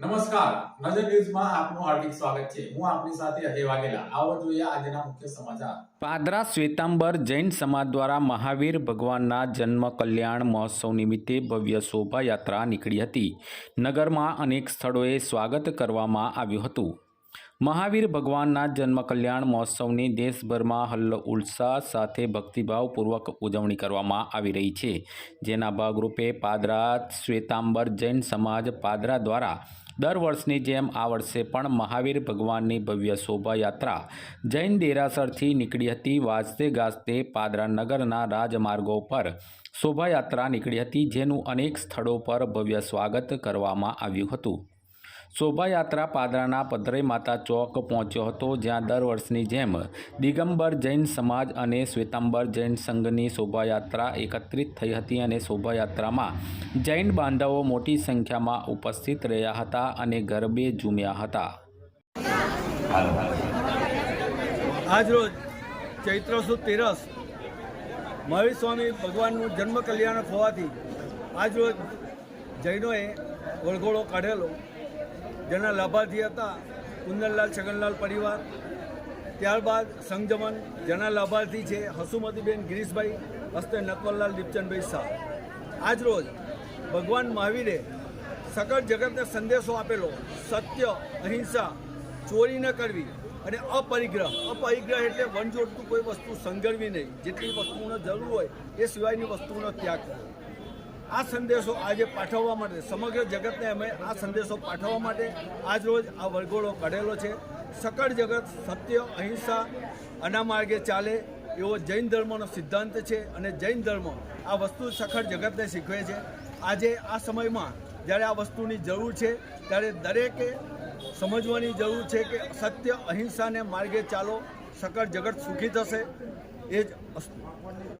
નમસ્કાર. નજર ન્યૂઝમાં આપનું હાર્દિક સ્વાગત છે. હું આપની સાથે અજય વાઘેલા. આવો જોઈએ આજના મુખ્ય સમાચાર. પાદરા શ્વેતાંબર જૈન સમાજ દ્વારા મહાવીર ભગવાનના જન્મ કલ્યાણ મહોત્સવ નિમિત્તે ભવ્ય શોભાયાત્રા નીકળી હતી. નગરમાં અનેક સ્થળોએ સ્વાગત કરવામાં આવ્યું હતું. મહાવીર ભગવાનના જન્મ કલ્યાણ મહોત્સવની દેશભરમાં હલ્લો ઉત્સાહ સાથે ભક્તિભાવપૂર્વક ઉજવણી કરવામાં આવી રહી છે. જેના ભાગરૂપે પાદરા શ્વેતાંબર જૈન સમાજ પાદરા દ્વારા દર વર્ષની જેમ આ વર્ષે પણ મહાવીર ભગવાનની ભવ્ય શોભાયાત્રા જૈન દેરાસરથી નીકળી હતી. વાજતે ગાજતે પાદરા નગરના રાજમાર્ગો પર શોભાયાત્રા નીકળી હતી, જેનું અનેક સ્થળો પર ભવ્ય સ્વાગત કરવામાં આવ્યું હતું. શોભાયાત્રા પાદરાના પધરાઈ માતા ચોક પહોંચ્યો હતો, જ્યાં દર વર્ષની જેમ દિગંબર જૈન સમાજ અને શ્વેતાંબર જૈન સંઘની શોભાયાત્રા એકત્રિત થઈ હતી અને શોભાયાત્રામાં જૈન બાંધવો મોટી સંખ્યામાં ઉપસ્થિત રહ્યા હતા અને ગરબે ઝૂમ્યા હતા. આજરોજ ચૈત્ર સુદ તેરસ મહાવીર સ્વામી ભગવાનનું જન્મ કલ્યાણક હોવાથી આજરોજ જૈનોએ વળઘોડો કાઢેલો જેના લાભાર્થી હતા કુંદનલાલ છગનલાલ પરિવાર. ત્યારબાદ સંગજમન, જેના લાભાર્થી છે હસુમતીબેન ગિરીશભાઈ, હસ્તે નકવરલાલ દીપચંદભાઈ શાહ. આજરોજ ભગવાન મહાવીરે સકળ જગતને સંદેશો આપેલો, સત્ય, અહિંસા, ચોરી ન કરવી અને અપરિગ્રહ. અપરિગ્રહ એટલે વનજોડતું કોઈ વસ્તુ સંગળવી નહીં. જેટલી વસ્તુનો જરૂર હોય એ સિવાયની વસ્તુનો ત્યાગ કરવો. આ સંદેશો આજે પાઠવવા માટે, સમગ્ર જગતને અમે આ સંદેશો પાઠવવા માટે આજ રોજ આ વરઘોડો કાઢેલો છે. સકળ જગત, સત્ય, અહિંસા આના માર્ગે ચાલે એવો જૈન ધર્મનો સિદ્ધાંત છે અને જૈન ધર્મ આ વસ્તુ સખળ જગતને શીખવે છે. આજે આ સમયમાં જ્યારે આ વસ્તુની જરૂર છે, ત્યારે દરેકે સમજવાની જરૂર છે કે સત્ય, અહિંસાને માર્ગે ચાલો, સકળ જગત સુખી થશે. એ જ અસ્તુ